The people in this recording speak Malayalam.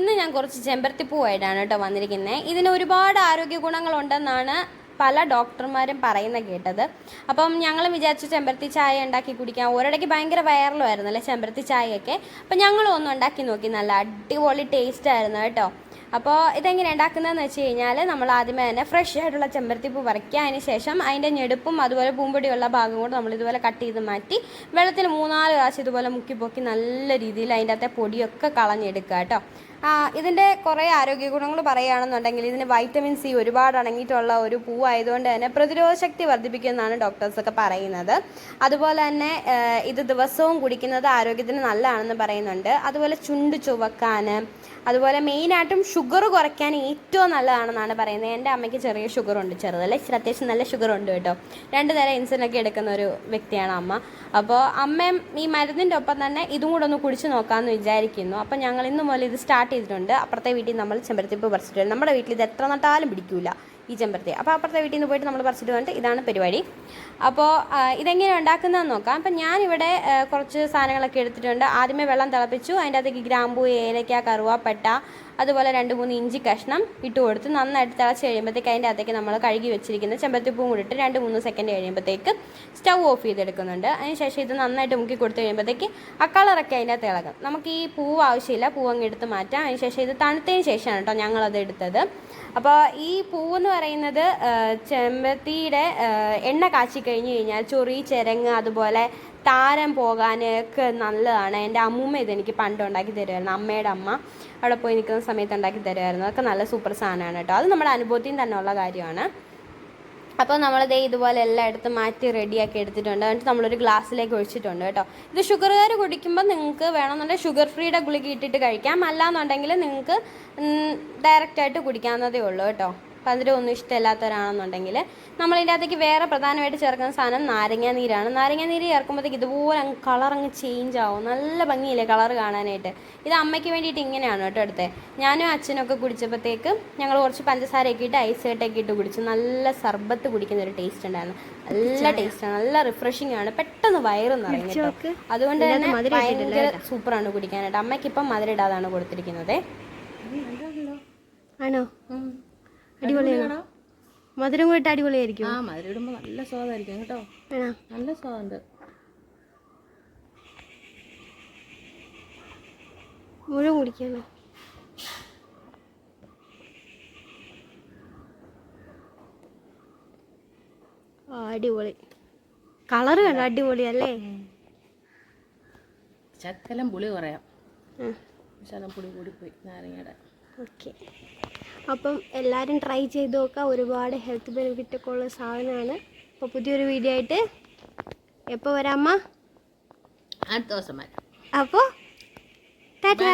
ഇന്ന് ഞാൻ കുറച്ച് ചെമ്പരത്തിപ്പൂവായിട്ടാണ് കേട്ടോ വന്നിരിക്കുന്നത് ഇതിന് ഒരുപാട് ആരോഗ്യ ഗുണങ്ങളുണ്ടെന്നാണ് പല ഡോക്ടർമാരും പറയുന്ന കേട്ടത്. അപ്പം ഞങ്ങൾ വിചാരിച്ചു ചെമ്പരത്തി ചായ ഉണ്ടാക്കി കുടിക്കാം. ഒരിടയ്ക്ക് ഭയങ്കര വൈറലുമായിരുന്നു അല്ലേ ചെമ്പരത്തി ചായയൊക്കെ. അപ്പം ഞങ്ങളും ഒന്ന് ഉണ്ടാക്കി നോക്കി. നല്ല അടിപൊളി ടേസ്റ്റ് ആയിരുന്നു കേട്ടോ. അപ്പോൾ ഇതെങ്ങനെ ഉണ്ടാക്കുന്നതെന്ന് വെച്ച് കഴിഞ്ഞാൽ നമ്മൾ ആദ്യമേ തന്നെ ഫ്രഷ് ആയിട്ടുള്ള ചെമ്പരത്തിപ്പൂ പറിക്കുക. അതിന് ശേഷം അതിന്റെ ഞെടുപ്പും അതുപോലെ പൂമ്പൊടിയുള്ള ഭാഗം കൂടെ നമ്മൾ ഇതുപോലെ കട്ട് ചെയ്ത് മാറ്റി വെള്ളത്തിൽ മൂന്നാൽ പ്രാവശ്യം ഇതുപോലെ മുക്കി പൊക്കി നല്ല രീതിയിൽ അതിന്റെ അകത്തെ പൊടിയൊക്കെ കളഞ്ഞെടുക്കുക കേട്ടോ. ഇതിന്റെ കുറേ ആരോഗ്യ ഗുണങ്ങൾ പറയുകയാണെന്നുണ്ടെങ്കിൽ ഇതിന് വൈറ്റമിൻ സി ഒരുപാട് അടങ്ങിയിട്ടുള്ള ഒരു പൂവായതുകൊണ്ട് തന്നെ പ്രതിരോധ ശക്തി വർദ്ധിപ്പിക്കുമെന്നാണ് ഡോക്ടേഴ്സൊക്കെ പറയുന്നത്. അതുപോലെ തന്നെ ഇത് ദിവസവും കുടിക്കുന്നത് ആരോഗ്യത്തിന് നല്ലതാണെന്ന് പറയുന്നുണ്ട്. അതുപോലെ ചുണ്ട് ചുവക്കാൻ അതുപോലെ മെയിനായിട്ടും ഷുഗർ കുറയ്ക്കാൻ ഏറ്റവും നല്ലതാണെന്നാണ് പറയുന്നത്. എന്റെ അമ്മയ്ക്ക് ചെറിയ ഷുഗർ ഉണ്ട് ചെറുതല്ലേ? അത്യാവശ്യം നല്ല ഷുഗർ ഉണ്ട് കേട്ടോ. രണ്ട് നേരം ഇൻസുലിൻ ഒക്കെ എടുക്കുന്ന ഒരു വ്യക്തിയാണ് അമ്മ. അപ്പോൾ അമ്മയും ഈ മരുന്നിന്റെ ഒപ്പം തന്നെ ഇതും കൂടെ ഒന്ന് കുടിച്ച് നോക്കാമെന്ന് വിചാരിക്കുന്നു. അപ്പോൾ ഞങ്ങൾ ഇന്ന് മുതൽ ഇത് സ്റ്റാർട്ട് ചെയ്തിട്ടുണ്ട്. അപ്പുറത്തെ വീട്ടിൽ നമ്മൾ ചെമ്പരത്തിപ്പ് പറിച്ചിട്ടുണ്ട്. നമ്മുടെ വീട്ടിൽ ഇത് എത്ര നട്ടാലും പിടിക്കൂല. ഈ ചെമ്പരത്തി. അപ്പോൾ അപ്പുറത്തെ വീട്ടിൽ നിന്ന് പോയിട്ട് നമ്മൾ പറിച്ചിട്ട് വന്നിട്ട് ഇതാണ് പരിപാടി. അപ്പോൾ ഇതെങ്ങനെ ഉണ്ടാക്കുന്നതെന്ന് നോക്കാം. അപ്പം ഞാനിവിടെ കുറച്ച് സാധനങ്ങളൊക്കെ എടുത്തിട്ടുണ്ട്. ആദ്യമേ വെള്ളം തിളപ്പിച്ചു. അതിന്റെ അകത്തേക്ക് ഗ്രാമ്പൂ ഏലക്ക കറുവാപ്പട്ട അതുപോലെ രണ്ട് മൂന്ന് ഇഞ്ചി കഷ്ണം ഇട്ട് കൊടുത്ത് നന്നായിട്ട് തിളച്ച് കഴിയുമ്പോഴത്തേക്ക് അതിന്റെ അകത്തേക്ക് നമ്മൾ കഴുകി വെച്ചിരിക്കുന്ന ചെമ്പരത്തിപ്പൂവും കൂടി ഇട്ട് രണ്ട് മൂന്ന് സെക്കൻഡ് കഴിയുമ്പോഴത്തേക്ക് സ്റ്റൗ ഓഫ് ചെയ്തെടുക്കുന്നുണ്ട്. അതിനുശേഷം ഇത് നന്നായിട്ട് മുക്കി കൊടുത്ത് കഴിയുമ്പോഴത്തേക്ക് ആ കളറൊക്കെ അതിന്റെ അകത്ത് ഇളകും. നമുക്ക് ഈ പൂവ് ആവശ്യമില്ല. പൂവ് അങ്ങ് എടുത്ത് മാറ്റാം. അതിനുശേഷം ഇത് തണുത്തതിന് ശേഷമാണ് കേട്ടോ ഞങ്ങളത് എടുത്തത്. അപ്പോൾ ഈ പൂവെന്ന് പറയുന്നത് ചെമ്പത്തിയുടെ എണ്ണ കാച്ചി കഴിഞ്ഞു കഴിഞ്ഞാൽ ചൊറി ചിരങ്ങ് അതുപോലെ താരം പോകാനൊക്കെ നല്ലതാണ്. എന്റെ അമ്മൂമ്മ ഇതെനിക്ക് പണ്ട് ഉണ്ടാക്കി തരുമായിരുന്നു. അമ്മയുടെ അമ്മ അവിടെ പോയി നിൽക്കുന്ന സമയത്ത് ഉണ്ടാക്കി തരുമായിരുന്നു. അതൊക്കെ നല്ല സൂപ്പർ സാധനമാണ് കേട്ടോ. അത് നമ്മുടെ അനുഭവത്തിൽ തന്നെ ഉള്ള കാര്യമാണ്. അപ്പോൾ നമ്മളിതേ ഇതുപോലെ എല്ലായിടത്തും മാറ്റി റെഡിയാക്കി എടുത്തിട്ടുണ്ട്. എന്നിട്ട് നമ്മളൊരു ഗ്ലാസ്സിലേക്ക് ഒഴിച്ചിട്ടുണ്ട് കേട്ടോ. ഇത് ഷുഗറുകാർ കുടിക്കുമ്പോൾ നിങ്ങൾക്ക് വേണമെന്നുണ്ടെങ്കിൽ ഷുഗർ ഫ്രീയുടെ ഗുളിക ഇട്ടിട്ട് കഴിക്കാം. അല്ലാന്നുണ്ടെങ്കിൽ നിങ്ങൾക്ക് ഡയറക്റ്റായിട്ട് കുടിക്കാവുന്നതേ ഉള്ളൂ കേട്ടോ. പതിരം ഒന്നും ഇഷ്ടമില്ലാത്തവരാണെന്നുണ്ടെങ്കിൽ നമ്മളിതിന്റെ അകത്തേക്ക് വേറെ പ്രധാനമായിട്ട് ചേർക്കുന്ന സാധനം നാരങ്ങ നീരാണ് നാരങ്ങ നീര് ചേർക്കുമ്പോഴത്തേക്ക് ഇതുപോലെ അങ്ങ് കളർ അങ്ങ് ചേഞ്ച് ആവും. നല്ല ഭംഗിയില്ലേ കളർ കാണാനായിട്ട്. ഇത് അമ്മയ്ക്ക് വേണ്ടിയിട്ട് ഇങ്ങനെയാണ് കേട്ടോ എടുത്തത് ഞാനും അച്ഛനൊക്കെ കുടിച്ചപ്പോഴത്തേക്ക് ഞങ്ങൾ കുറച്ച് പഞ്ചസാരയൊക്കെ ഇട്ട് ഐസ് കട്ടയൊക്കെ ഇട്ട് കുടിച്ചു. നല്ല സർബത്ത് കുടിക്കുന്ന ഒരു ടേസ്റ്റ് ഉണ്ടായിരുന്നു. നല്ല ടേസ്റ്റാണ് നല്ല റിഫ്രഷിംഗ് ആണ്. പെട്ടെന്ന് വയറ് നിറയും കേട്ടോ. അതുകൊണ്ട് തന്നെ ഭയങ്കര സൂപ്പറാണ് കുടിക്കാനായിട്ട്. അമ്മയ്ക്ക് ഇപ്പം മധുര ഇടാതാണ് കൊടുത്തിരിക്കുന്നത്. ആണോ? അടിപൊളിയാണോ? മധുരം അടിപൊളി അടിപൊളിയായിരിക്കും. ആ മധുരം ഇടുമ്പോൾ നല്ല സ്വാദായിരിക്കും കേട്ടോ. നല്ല സ്വാദുണ്ട്. മുഴുവൻ കുടിക്കാനോ അടിപൊളി. കളറ് കണ്ടോ? അടിപൊളി അല്ലേ? ശക്കലം പുളി കുറയാം. ശകലം പുളി കൂടിപ്പോയി നാരങ്ങയുടെ. ഓക്കെ. അപ്പം എല്ലാവരും ട്രൈ ചെയ്ത് നോക്കുക. ഒരുപാട് ഹെൽത്ത് ബെനിഫിറ്റ് ഒക്കെ ഉള്ള സാധനമാണ്. അപ്പോൾ പുതിയൊരു വീഡിയോ ആയിട്ട് എപ്പോൾ വരാമ്മ അടുത്ത ദിവസം വരാം. അപ്പോൾ ടാറ്റാ.